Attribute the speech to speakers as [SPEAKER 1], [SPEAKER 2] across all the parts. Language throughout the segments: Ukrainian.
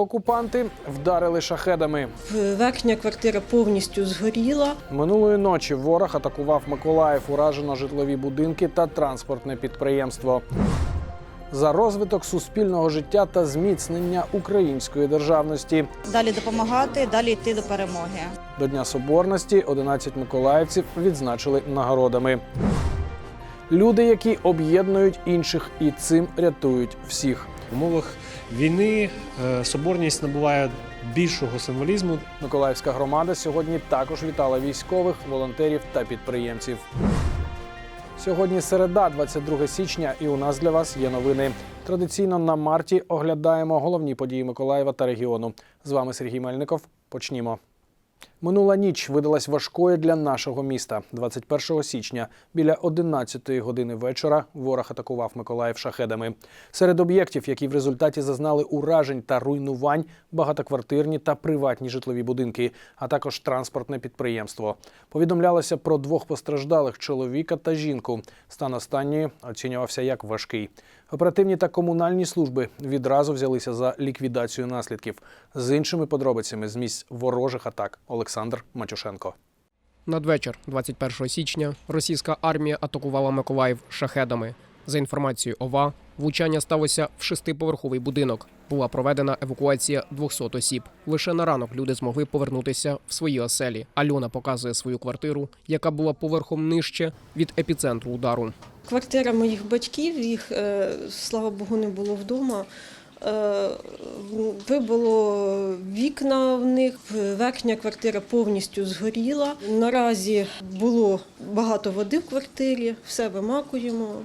[SPEAKER 1] окупанти вдарили шахедами.
[SPEAKER 2] Верхня квартира повністю згоріла.
[SPEAKER 1] Минулої ночі ворог атакував Миколаїв, уражено житлові будинки та транспортне підприємство. За розвиток суспільного життя та зміцнення української державності
[SPEAKER 3] далі допомагати, далі йти до перемоги.
[SPEAKER 1] до Дня Соборності 11 миколаївців відзначили нагородами. Люди, які об'єднують інших і цим рятують всіх.
[SPEAKER 4] В умовах війни е, соборність набуває більшого символізму.
[SPEAKER 1] Миколаївська громада сьогодні також вітала військових, волонтерів та підприємців. Сьогодні середа, 22 січня, і у нас для вас є новини. Традиційно на марті оглядаємо головні події Миколаєва та регіону. З вами Сергій Мельников. Почнімо. Минула ніч видалась важкою для нашого міста. 21 січня біля 11 години вечора ворог атакував Миколаїв шахедами. Серед об'єктів, які в результаті зазнали уражень та руйнувань, багатоквартирні та приватні житлові будинки, а також транспортне підприємство. Повідомлялося про двох постраждалих чоловіка та жінку. Стан останньої оцінювався як важкий. Оперативні та комунальні служби відразу взялися за ліквідацію наслідків. З іншими подробицями з місць ворожих атак Олександр Матюшенко.
[SPEAKER 5] Надвечір, 21 січня, російська армія атакувала Миколаїв шахедами. За інформацією ОВА, влучання сталося в шестиповерховий будинок. Була проведена евакуація 200 осіб. Лише на ранок люди змогли повернутися в свої оселі. Альона показує свою квартиру, яка була поверхом нижче від епіцентру удару.
[SPEAKER 2] Квартира моїх батьків, їх, е, слава Богу, не було вдома. Е, Вибило вікна в них, верхня квартира повністю згоріла. Наразі було багато води в квартирі, все вимакуємо,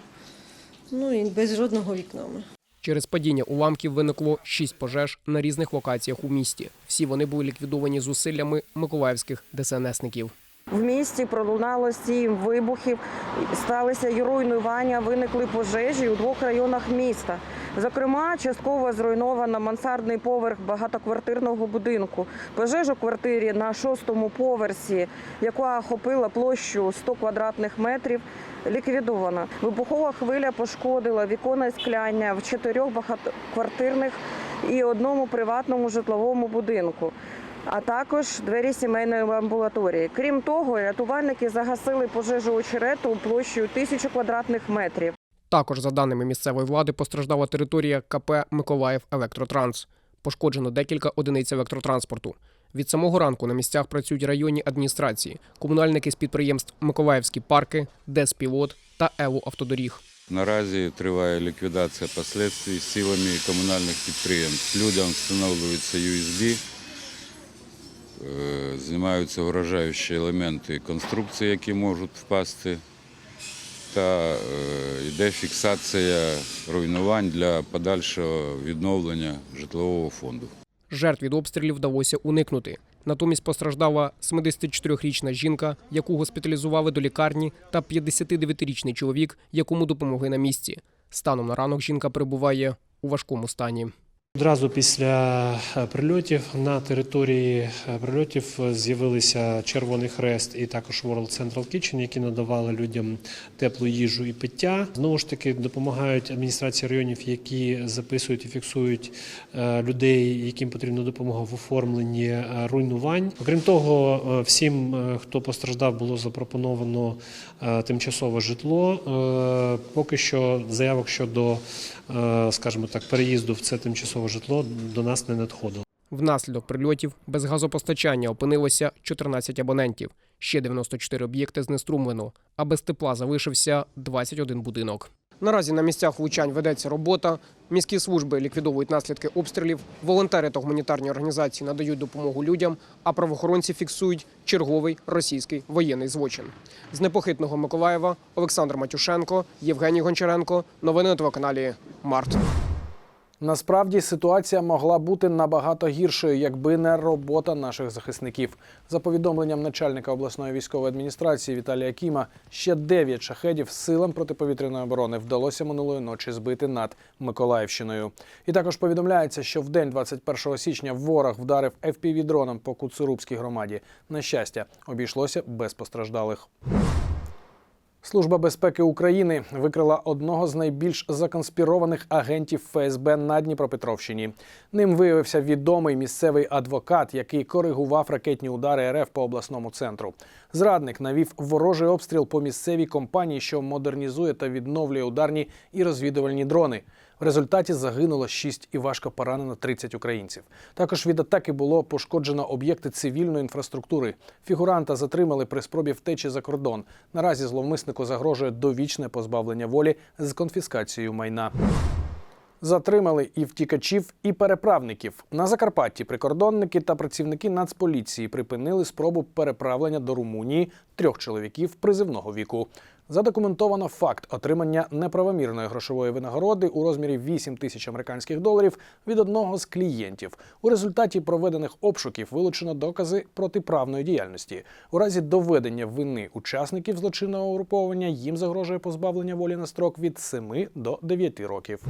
[SPEAKER 2] ну і без жодного вікна. ми.
[SPEAKER 5] Через падіння уламків виникло шість пожеж на різних локаціях у місті. Всі вони були ліквідовані зусиллями миколаївських ДСНСників.
[SPEAKER 6] В місті пролунало сім вибухів, сталися й руйнування, виникли пожежі у двох районах міста. Зокрема, частково зруйновано мансардний поверх багатоквартирного будинку. Пожежа в квартирі на шостому поверсі, яка охопила площу 100 квадратних метрів, ліквідована. Вибухова хвиля пошкодила віконне скляння в чотирьох багатоквартирних і одному приватному житловому будинку а також двері сімейної амбулаторії. Крім того, рятувальники загасили пожежу очерету площею тисячу квадратних метрів.
[SPEAKER 5] Також, за даними місцевої влади, постраждала територія КП Миколаїв Електротранс. Пошкоджено декілька одиниць електротранспорту. Від самого ранку на місцях працюють районні адміністрації, комунальники з підприємств Миколаївські парки, Деспілот та Еву Автодоріг.
[SPEAKER 7] Наразі триває ліквідація последствий силами комунальних підприємств. Людям встановлюються USB, знімаються вражаючі елементи конструкції, які можуть впасти, та е, йде фіксація руйнувань для подальшого відновлення житлового фонду.
[SPEAKER 5] Жертв від обстрілів вдалося уникнути. Натомість постраждала 74-річна жінка, яку госпіталізували до лікарні, та 59-річний чоловік, якому допомогли на місці. Станом на ранок жінка перебуває у важкому стані.
[SPEAKER 4] Одразу після е, прильотів на території е, прильотів з'явилися Червоний Хрест і також World Central Kitchen, які надавали людям теплу їжу і пиття. Знову ж таки допомагають адміністрації районів, які записують і фіксують е, людей, яким потрібна допомога в оформленні е, руйнувань. Окрім того, е, всім, е, хто постраждав, було запропоновано е, тимчасове житло. Е, Поки що заявок щодо, е, скажімо так, переїзду в це тимчасове житло до нас не надходило.
[SPEAKER 5] Внаслідок прильотів без газопостачання опинилося 14 абонентів. Ще 94 об'єкти знеструмлено, а без тепла залишився 21 будинок. Наразі на місцях влучань ведеться робота. Міські служби ліквідовують наслідки обстрілів, волонтери та гуманітарні організації надають допомогу людям, а правоохоронці фіксують черговий російський воєнний злочин. З непохитного Миколаєва Олександр Матюшенко, Євгеній Гончаренко. Новини на телеканалі Март.
[SPEAKER 1] Насправді ситуація могла бути набагато гіршою, якби не робота наших захисників. За повідомленням начальника обласної військової адміністрації Віталія Кіма, ще 9 шахедів силам протиповітряної оборони вдалося минулої ночі збити над Миколаївщиною. І також повідомляється, що в день 21 січня ворог вдарив FPV-дроном по Куцурубській громаді. На щастя, обійшлося без постраждалих. Служба безпеки України викрила одного з найбільш законспірованих агентів ФСБ на Дніпропетровщині. Ним виявився відомий місцевий адвокат, який коригував ракетні удари РФ по обласному центру. Зрадник навів ворожий обстріл по місцевій компанії, що модернізує та відновлює ударні і розвідувальні дрони. В результаті загинуло 6 і важко поранено 30 українців. Також від атаки було пошкоджено об'єкти цивільної інфраструктури. Фігуранта затримали при спробі втечі за кордон. Наразі зловмиснику загрожує довічне позбавлення волі з конфіскацією майна. Затримали і втікачів, і переправників. На Закарпатті прикордонники та працівники Нацполіції припинили спробу переправлення до Румунії трьох чоловіків призивного віку. Задокументовано факт отримання неправомірної грошової винагороди у розмірі 8 тисяч американських доларів від одного з клієнтів. У результаті проведених обшуків вилучено докази протиправної діяльності. У разі доведення вини учасників злочинного угруповання їм загрожує позбавлення волі на строк від 7 до 9 років.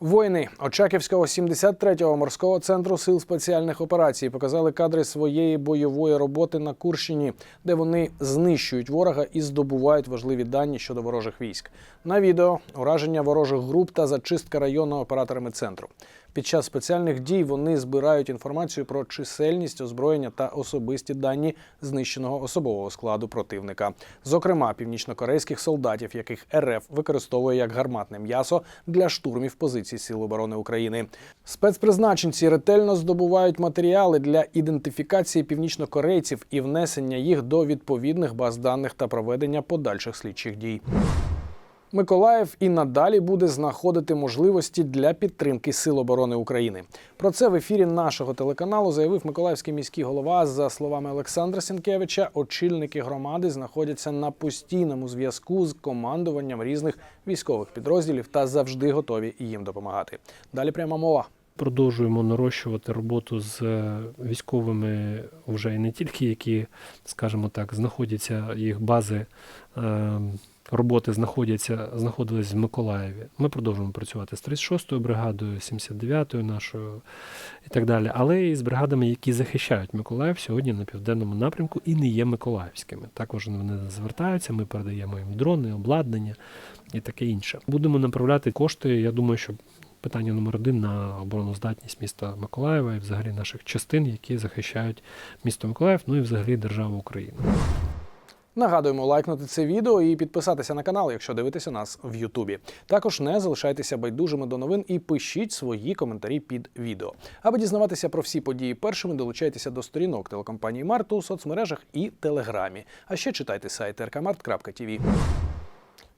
[SPEAKER 1] Воїни Очаківського 73-го морського центру сил спеціальних операцій показали кадри своєї бойової роботи на Курщині, де вони знищують ворога і здобувають важливі дані щодо ворожих військ. На відео ураження ворожих груп та зачистка району операторами центру. Під час спеціальних дій вони збирають інформацію про чисельність озброєння та особисті дані знищеного особового складу противника, зокрема північнокорейських солдатів, яких РФ використовує як гарматне м'ясо для штурмів позицій Сил оборони України. Спецпризначенці ретельно здобувають матеріали для ідентифікації північнокорейців і внесення їх до відповідних баз даних та проведення подальших слідчих дій. Миколаїв і надалі буде знаходити можливості для підтримки Сил оборони України. Про це в ефірі нашого телеканалу заявив Миколаївський міський голова. За словами Олександра Сінкевича, очільники громади знаходяться на постійному зв'язку з командуванням різних військових підрозділів та завжди готові їм допомагати. Далі пряма мова.
[SPEAKER 4] Продовжуємо нарощувати роботу з е, військовими, вже і не тільки які, скажімо так, знаходяться їх бази. Е, Роботи знаходяться, знаходились в Миколаєві. Ми продовжуємо працювати з 36-ю бригадою, 79-ю нашою і так далі. Але і з бригадами, які захищають Миколаїв сьогодні на південному напрямку і не є миколаївськими. Також вони звертаються, ми передаємо їм дрони, обладнання і таке інше. Будемо направляти кошти. Я думаю, що питання номер один на обороноздатність міста Миколаєва і взагалі наших частин, які захищають місто Миколаїв, ну і взагалі державу України.
[SPEAKER 1] Нагадуємо лайкнути це відео і підписатися на канал, якщо дивитеся нас в Ютубі. Також не залишайтеся байдужими до новин і пишіть свої коментарі під відео. Аби дізнаватися про всі події першими, долучайтеся до сторінок телекомпанії Март у соцмережах і Телеграмі. А ще читайте сайт rkmart.tv.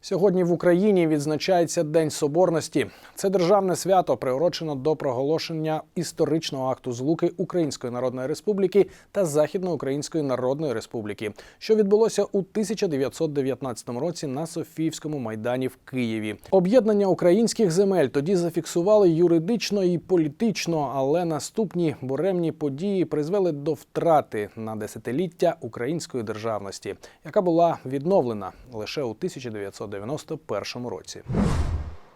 [SPEAKER 1] Сьогодні в Україні відзначається День Соборності. Це державне свято приурочено до проголошення історичного акту злуки Української Народної Республіки та Західноукраїнської Народної Республіки, що відбулося у 1919 році на Софіївському майдані в Києві. Об'єднання українських земель тоді зафіксували юридично і політично, але наступні буремні події призвели до втрати на десятиліття української державності, яка була відновлена лише у 1991 році.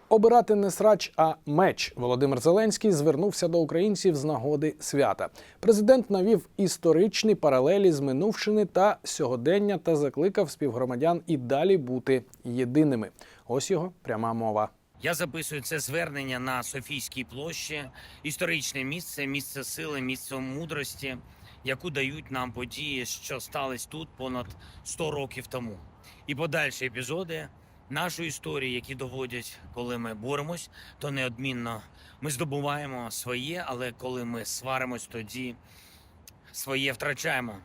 [SPEAKER 1] Обирати не срач, а меч. Володимир Зеленський звернувся до українців з нагоди свята. Президент навів історичні паралелі з минувшини та сьогодення та закликав співгромадян і далі бути єдиними. Ось його пряма мова.
[SPEAKER 8] Я записую це звернення на Софійській площі. Історичне місце, місце сили, місце мудрості, яку дають нам події, що стались тут понад 100 років тому. І подальші епізоди нашої історії, які доводять, коли ми боремось, то неодмінно ми здобуваємо своє, але коли ми сваримось, тоді своє втрачаємо.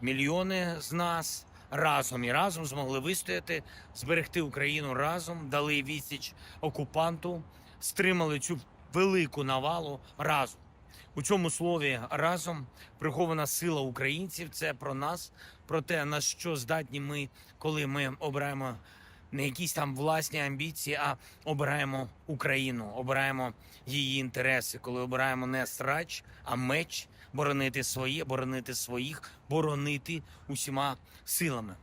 [SPEAKER 8] Мільйони з нас разом і разом змогли вистояти, зберегти Україну разом, дали відсіч окупанту, стримали цю велику навалу разом. У цьому слові разом прихована сила українців. Це про нас, про те, на що здатні ми, коли ми обираємо не якісь там власні амбіції, а обираємо Україну, обираємо її інтереси, коли обираємо не срач, а меч, боронити своє, боронити своїх, боронити усіма силами.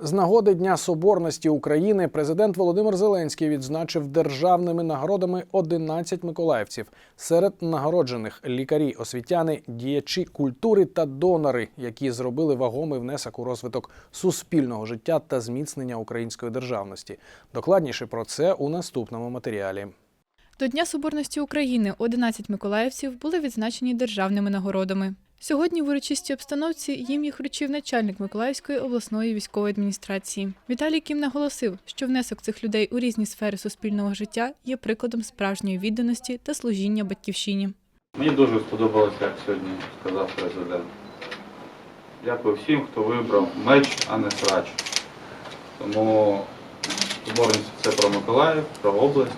[SPEAKER 1] З нагоди Дня Соборності України президент Володимир Зеленський відзначив державними нагородами 11 миколаївців. Серед нагороджених лікарі, освітяни, діячі культури та донори, які зробили вагомий внесок у розвиток суспільного життя та зміцнення української державності. Докладніше про це у наступному матеріалі.
[SPEAKER 9] До Дня Соборності України 11 миколаївців були відзначені державними нагородами. Сьогодні в урочистій обстановці їм їх вручив начальник Миколаївської обласної військової адміністрації. Віталій Кім наголосив, що внесок цих людей у різні сфери суспільного життя є прикладом справжньої відданості та служіння батьківщині.
[SPEAKER 10] Мені дуже сподобалося, як сьогодні сказав президент. Дякую всім, хто вибрав меч, а не срач. Тому соборність це про Миколаїв, про область.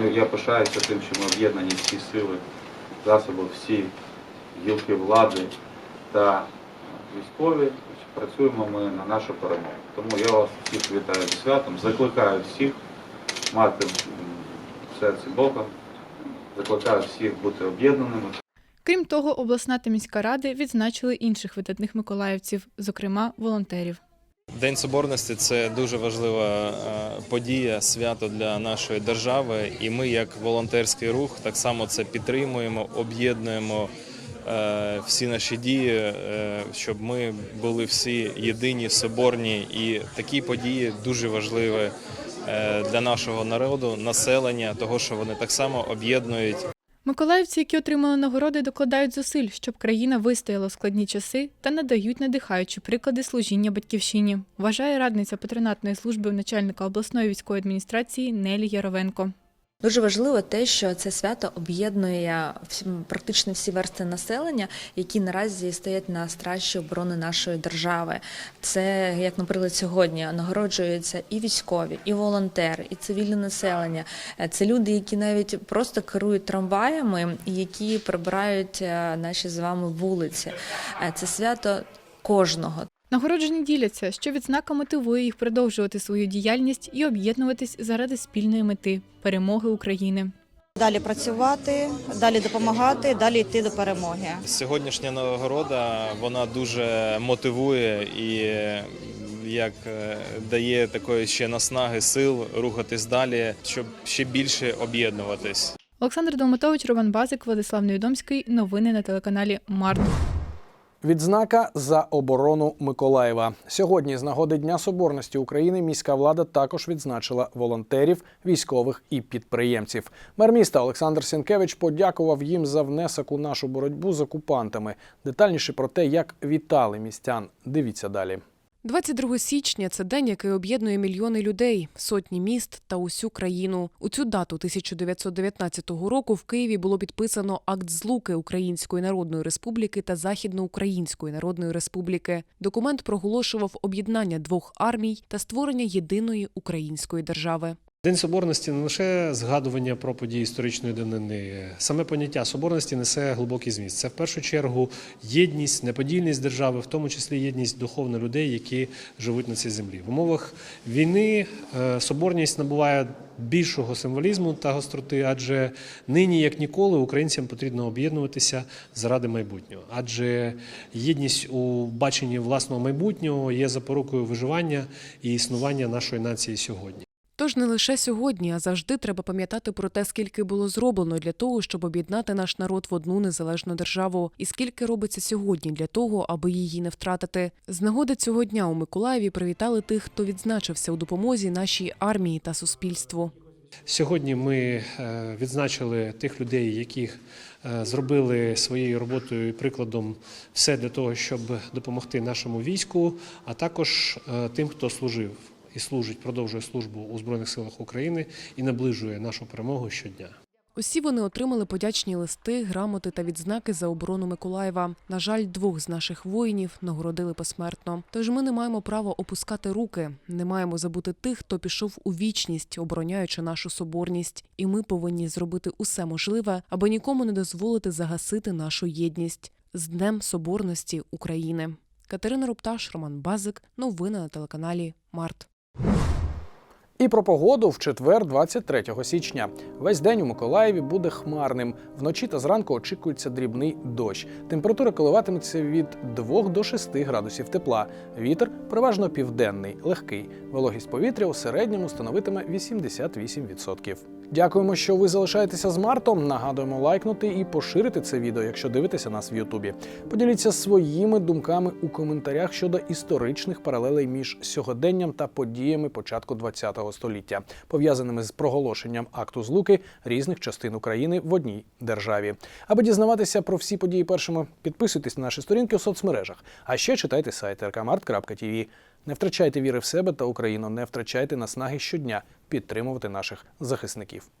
[SPEAKER 10] Ну, Я пишаюся тим, що ми об'єднані всі сили, засоби, всі гілки влади та військові. Працюємо ми на нашу перемогу. Тому я вас всіх вітаю зі святом, закликаю всіх мати в серці Бога, закликаю всіх бути об'єднаними.
[SPEAKER 9] Крім того, обласна та міська ради відзначили інших видатних миколаївців, зокрема волонтерів.
[SPEAKER 11] День соборності це дуже важлива е, подія, свято для нашої держави. І ми, як волонтерський рух, так само це підтримуємо, об'єднуємо всі наші дії, е, щоб ми були всі єдині, соборні. І такі події дуже важливі е, для нашого народу, населення, того, що вони так само об'єднують
[SPEAKER 9] Миколаївці, які отримали нагороди, докладають зусиль, щоб країна вистояла в складні часи та надають надихаючі приклади служіння батьківщині, вважає радниця патронатної служби начальника обласної військової адміністрації Нелі Яровенко.
[SPEAKER 12] Дуже важливо те, що це свято об'єднує практично всі версти населення, які наразі стоять на страші оборони нашої держави. Це як, наприклад, сьогодні нагороджуються і військові, і волонтери, і цивільне населення. Е, Це люди, які навіть просто керують трамваями, які прибирають е, наші з вами вулиці. Е, Це свято кожного.
[SPEAKER 9] Нагороджені діляться, що відзнака мотивує їх продовжувати свою діяльність і об'єднуватись заради спільної мети перемоги України.
[SPEAKER 3] Далі працювати, далі допомагати, далі йти до перемоги.
[SPEAKER 11] Сьогоднішня нагорода вона дуже мотивує і як е, дає такої ще наснаги сил рухатись далі, щоб ще більше об'єднуватись.
[SPEAKER 9] Олександр Долматович, Роман Базик, Владислав Невідомський. Новини на телеканалі Март.
[SPEAKER 1] Відзнака за оборону Миколаєва. Сьогодні, з нагоди Дня Соборності України, міська влада також відзначила волонтерів, військових і підприємців. Мер міста Олександр Сінкевич подякував їм за внесок у нашу боротьбу з окупантами. Детальніше про те, як вітали містян. Дивіться далі.
[SPEAKER 13] 22 січня це день, який об'єднує мільйони людей, сотні міст та усю країну. У цю дату 1919 року в Києві було підписано акт злуки Української Народної Республіки та Західноукраїнської Народної Республіки. Документ проголошував об'єднання двох армій та створення єдиної української держави.
[SPEAKER 4] День соборності не лише згадування про події історичної данини. Саме поняття соборності несе глибокий зміст. Це в першу чергу єдність, неподільність держави, в тому числі єдність духовно людей, які живуть на цій землі. В умовах війни е, соборність набуває більшого символізму та гостроти, адже нині, як ніколи, українцям потрібно об'єднуватися заради майбутнього. Адже єдність у баченні власного майбутнього є запорукою виживання і існування нашої нації сьогодні.
[SPEAKER 13] Тож не лише сьогодні, а завжди треба пам'ятати про те, скільки було зроблено для того, щоб об'єднати наш народ в одну незалежну державу, і скільки робиться сьогодні для того, аби її не втратити. З нагоди цього дня у Миколаєві привітали тих, хто відзначився у допомозі нашій армії та суспільству.
[SPEAKER 4] Сьогодні ми е, відзначили тих людей, яких е, зробили своєю роботою і прикладом все для того, щоб допомогти нашому війську, а також е, тим, хто служив і служить, продовжує службу у Збройних силах України і наближує нашу перемогу щодня.
[SPEAKER 13] Усі вони отримали подячні листи, грамоти та відзнаки за оборону Миколаєва. На жаль, двох з наших воїнів нагородили посмертно. Тож ми не маємо права опускати руки, не маємо забути тих, хто пішов у вічність, обороняючи нашу соборність. І ми повинні зробити усе можливе, аби нікому не дозволити загасити нашу єдність з Днем Соборності України. Катерина Рупташ, Роман Базик. Новини на телеканалі Март.
[SPEAKER 1] І про погоду в четвер, 23 січня. Весь день у Миколаєві буде хмарним. Вночі та зранку очікується дрібний дощ. Температура коливатиметься від 2 до 6 градусів тепла. Вітер переважно південний, легкий. Вологість повітря у середньому становитиме 88%. Дякуємо, що ви залишаєтеся з Мартом. Нагадуємо лайкнути і поширити це відео, якщо дивитеся нас в Ютубі. Поділіться своїми думками у коментарях щодо історичних паралелей між сьогоденням та подіями початку ХХ століття, пов'язаними з проголошенням акту злуки різних частин України в одній державі. Аби дізнаватися про всі події першими, підписуйтесь на наші сторінки у соцмережах. А ще читайте сайт rkmart.tv. Не втрачайте віри в себе та Україну, не втрачайте наснаги щодня підтримувати наших захисників.